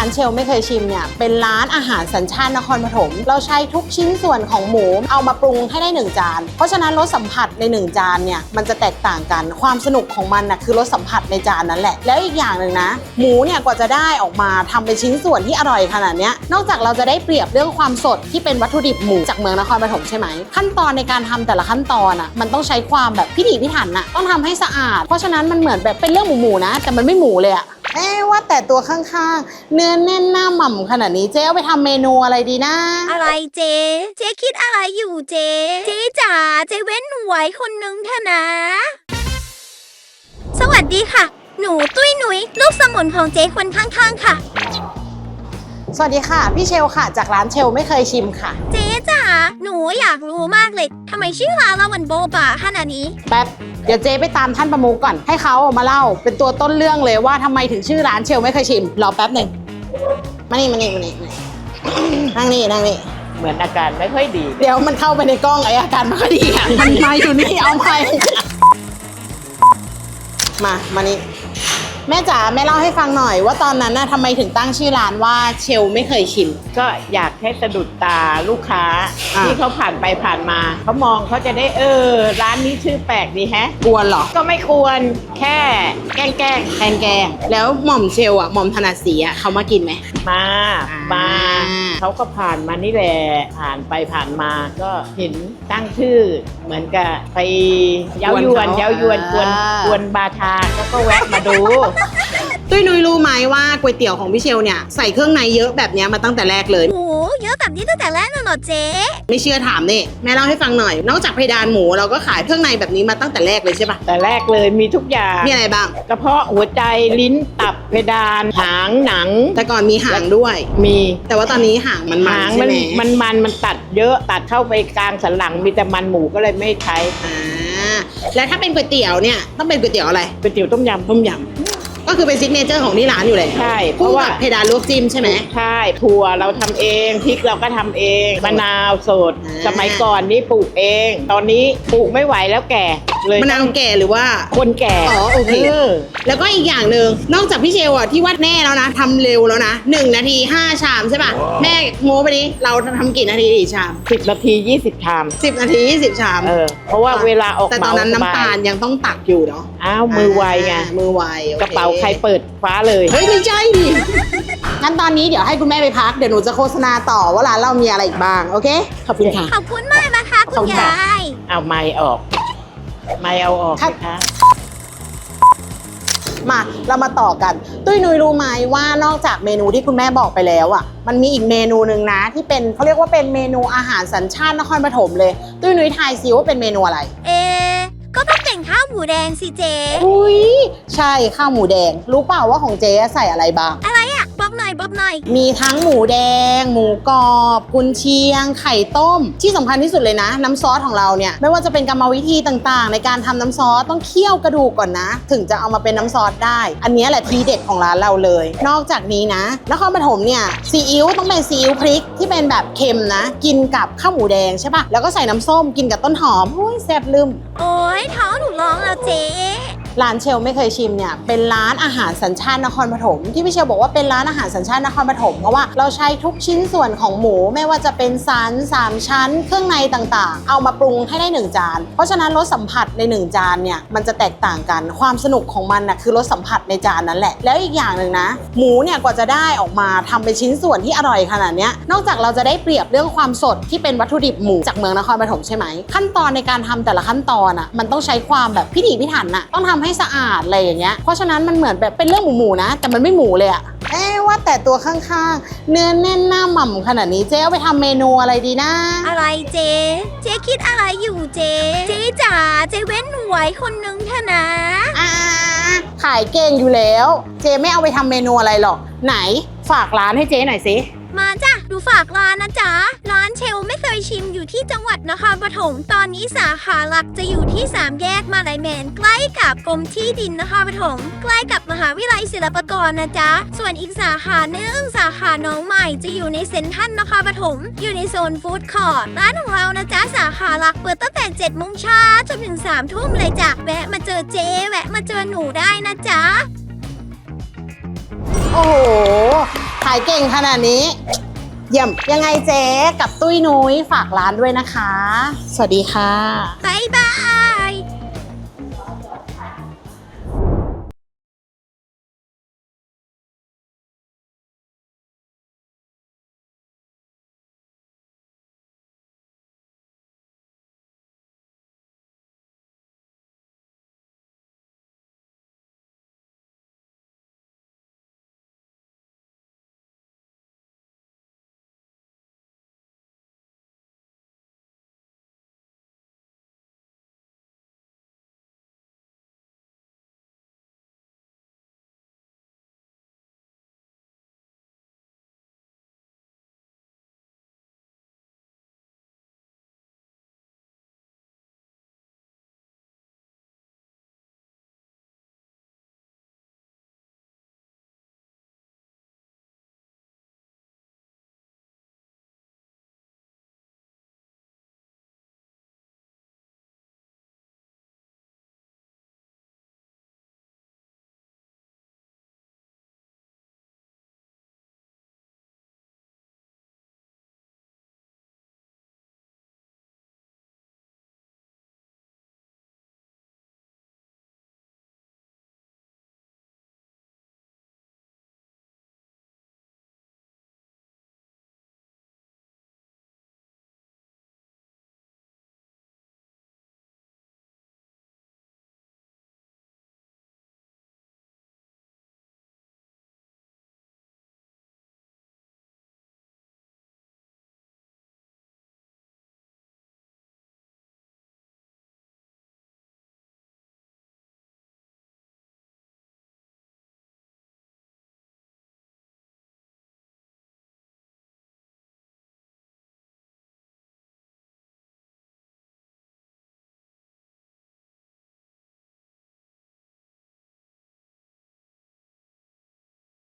ร้านเชลไม่เคยชิมเนี่ยเป็นร้านอาหารสัญชาตินครปฐมเราใช้ทุกชิ้นส่วนของหมูเอามาปรุงให้ได้หนึ่งจาน เพราะฉะนั้นรสสัมผัสในหนึ่งจานเนี่ยมันจะแตกต่างกันความสนุกของมันนะคือรสสัมผัสในจานนั้นแหละ แล้วอีกอย่างหนึ่งนะ หมูเนี่ยกว่าจะได้ออกมาทำเป็นชิ้นส่วนที่อร่อยขนาดนี้นอกจากเราจะได้เปรียบเรื่องความสดที่เป็นวัตถุดิบหมูจากเมืองนครปฐมใช่ไหมขั้นตอนในการทำแต่ละขั้นตอนอะมันต้องใช้ความแบบพิถีพิถันน่ะต้องทำให้สะอาด เพราะฉะนั้นมันเหมือนแบบเป็นเรื่องหมูหมูๆนะ แต่มันไม่หมูเลยอะ เอ๊ว่าแต่ตัวข้างๆ เนื้อแน่นหน้าหม่ำขนาดนี้เจ๊เอาไปทำเมนูอะไรดีนะ อะไรเจ๊เจ๊คิดอะไรอยู่เจ๊เจ๊จ๋าเจ๊เว้นหนูไว้คนนึงเถอะนะ สวัสดีค่ะ หนูตุ้ยหนุยลูกสมุนของเจ๊คนข้างๆค่ะ สวัสดีค่ะ พี่เชลค่ะ จากร้านเชลไม่เคยชิมค่ะ เจ๊จ๋าหนูอยากรู้มากเลยทำไมชื่อร้านเรามันโบบาขนาดนี้ แป๊บ เดี๋ยวเจ๊ไปตามท่านประมุขก่อน ให้เขามาเล่า เป็นตัวต้นเรื่องเลยว่าทำไมถึงชื่อร้านเชลไม่เคยชิม รอแป๊บหนึ่งมานี่มานี่มานี่มานี่นั่งนี่นั่งนี่ เหมือนอาการไม่ค่อยดี เดี๋ยวมันเข้าไปในกล้องไออาการไม่ค่อยดีอะ มันมาอยู่นี่เอาไป มา มานี่ แม่จ๋าแม่เล่าให้ฟังหน่อย ว่าตอนนั้นน่ะทำไมถึงตั้งชื่อร้านว่าเชลไม่เคยชิม ก็อยากให้สะดุดตาลูกค้า อะที่เขาผ่านไปผ่านมาเขามองเขาจะได้เออ ร้านนี้ชื่อแปลกดีแฮะ กวนเหรอก็ไม่ควรแค่แกล้งแกล้งแกงแกงแล้วหม่อมเชลอะหม่อมธนาสีอะเขามากินไหมมาอ่ามมาเขาก็ผ่านมานี่แหละผ่านไปผ่านมาก็เห็นตั้งชื่อ เหมือนกับไปเย้ายวนเย้ายวนกวนกวนบาทาก็ก็แวะมาดูตุ้ยนุ้ยรู้ไหมว่าก๋วยเตี๋ยวของพี่เชลเนี่ยใส่เครื่องในเยอะแบบเนี้ยมาตั้งแต่แรกเลยหมูเยอะแบบนี้ตั้งแต่แรกเลยเหรอเจ๊ไม่เชื่อถามนี่แม่เล่าให้ฟังหน่อย นอกจากเพดานหมูเราก็ขายเครื่องในแบบนี้มาตั้งแต่แรกเลยใช่ปะแต่แรกเลยมีทุกอย่างมีอะไรบ้าง กระเพาะหัวใจลิ้นตับเพดานหางหนัง แต่ก่อนมีหางด้วย มีแต่ว่าตอนนี้หางมันมันหางใช่มันไหมมันมันมันตัดเยอะตัดเข้าไปกลางสันหลังมีแต่มันหมูก็เลยไม่ใช้อ่าแล้วถ้าเป็นก๋วยเตี๋ยวเนี่ยต้องเป็นก๋วยเตี๋ยวอะไรก๋วยเตี๋ยวต้มยำต้มยำก็ คือเป็นซิกเนเจอร์ของที่ร้านอยู่เลยใช่เพคู่ราะว่ากับเพดานลวกจิ้มใช่ไหม ใช่ถั่วเราทำเองพริกเราก็ทำเองมะนาวสด อ่า สมัยก่อนนี่ปลูกเอง ตอนนี้ปลูกไม่ไหวแล้วแก่เลยมะนาวแก่หรือว่า คนแก่อ๋อโอเค อแล้วก็อีกอย่างหนึ่งนอกจากพี่เชลอะที่วัดแน่แล้วนะทำเร็วแล้วนะหนึ่งนาทีห้าชามใช่ป่ะแม่โม้ไปดิเราทำกี่นาทีกี่ชามสิบนาทียี่สิบชามสิบนาทียี่สิบชามเออเพราะว่าเวลาออกแต่ตอนนั้นเหมน้ำตาลสบยยังต้องตักอยู่เนาะอ้าวมือไวไงอ่ามือไวโอคกระเป๋าใครเปิดฟ้าเลย เฮ้ย ไม่ใช่ดิ งั้นตอนนี้เดี๋ยวให้คุณแม่ไปพัก เดี๋ยวหนูจะโฆษณาต่อว่าร้านเรามีอะไรอีกบ้าง โอเค ขอบคุณค่ะ ขอบคุณมากนะคะขคุอบณคุณค่ะ ยาย เอาไม้ออก ไม้เอาออกครับ นะคะมาเรามาต่อกัน ตุ้ยนุ้ยรู้ไหมว่านอกจากเมนูที่คุณแม่บอกไปแล้วอะ มันมีอีกเมนูหนึ่งนะ ที่เป็นเขาเรียกว่าเป็นเมนูอาหารสัญชาตินครปฐมเลย ตุ้ยนุ้ยทายซิว่าเป็นเมนูอะไร เอ๊ะก็ต้องเป็นข้าว หมูแดงสิเจ๊ อุ้ยใช่ข้าวหมูแดง รู้เปล่าว่าของเจ๊ใส่อะไรบ้าง อะไร อะบอกหน่อยบอกหน่อยมีทั้งหมูแดง หมูกรอบ กุนเชียง ไข่ต้ม ที่สำคัญที่สุดเลยนะ น้ำซอสของเราเนี่ย ไม่ว่าจะเป็นกรรมวิธีต่างๆ ในการทำน้ำซอสต้องเคี่ยวกระดูกก่อนนะ ถึงจะเอามาเป็นน้ำซอสได้ อันเนี้ยแหละทีเด็ดของร้านเราเลย นอกจากนี้นะนครปฐมเนี่ยซีอิ๊วต้องเป็นซีอิ๊วพริกที่เป็นแบบเค็มนะ กินกับข้าวหมูแดงใช่ปะแล้วก็ใส่น้ำส้มกินกับต้นหอมโอ้ยแซ่บลืม โอ้ยท้องหนูร้องแล้วเจ๊ ร้านเชลไม่เคยชิมเนี่ยเป็นร้านอาหารสัญชาตินครปฐมที่พี่เชลบอกว่าเป็นร้านอาหารสัญชาตินครปฐมเพราะว่าเราใช้ทุกชิ้นส่วนของหมูไม่ว่าจะเป็นสันสามชั้น เครื่องในต่างๆ เอามาปรุงให้ได้หนึ่งจาน เพราะฉะนั้นรสสัมผัสในหนึ่งจานเนี่ยมันจะแตกต่างกันความสนุกของมันนะคือรสสัมผัสในจานนั้นแหละ แล้วอีกอย่างหนึ่งนะ หมูเนี่ยกว่าจะได้ออกมาทำเป็นชิ้นส่วนที่อร่อยขนาดนี้นอกจากเราจะได้เปรียบเรื่องความสดที่เป็นวัตถุดิบหมูจากเมืองนครปฐมใช่ไหมขั้นตอนในการทำแต่ละขั้นตอนอะมันต้องใช้ความแบบพิถีพิถันน่ะต้องทำให้สะอาดอะไรอย่างเงี้ย เพราะฉะนั้นมันเหมือนแบบเป็นเรื่องหมูหมูๆนะ แต่มันไม่หมูเลยอะเอ๊ะว่าแต่ตัวข้างๆ เนื้อแน่นหน้าหม่ำขนาดนี้เจ๊เอาไปทำเมนูอะไรดีนะ อะไรเจ๊ เจ๊คิดอะไรอยู่เจ๊ เจ๊จ๋าเจ๊เว้นหนูไว้คนนึงเถอะนะอ่าขายเก่งอยู่แล้ว เจ๊ไม่เอาไปทำเมนูอะไรหรอกไหน ฝากร้านให้เจ๊หน่อยสิ มาจ้ะดูฝากร้านนะจ๊ะ ร้านเชลไม่เคยชิมอยู่ที่จังหวัดนครปฐมตอนนี้สาขาหลักจะอยู่ที่สามแยกมาลายแมน ใกล้กับกรมที่ดินนครปฐมใกล้กับมหาวิทยาลัยศิลปากรนะจ๊ะ ส่วนอีกสาขาหนึ่งสาขาน้องใหม่จะอยู่ในเซ็นทรัลนครปฐมอยู่ในโซนฟู้ดคอร์ทร้านของเรานะจ๊ะสาขาหลักเปิดตั้งแต่7โมงเช้าจนถึง3ทุ่มเลยจ้ะแวะมาเจอเจ๊แวะมาเจอหนูได้นะจ๊ะโอ้โหทายเก่งขนาดนี้ เยี่ยม ยังไงเจ๊กับตุ้ยนุ้ยฝากร้านด้วยนะคะ สวัสดีค่ะบายบาย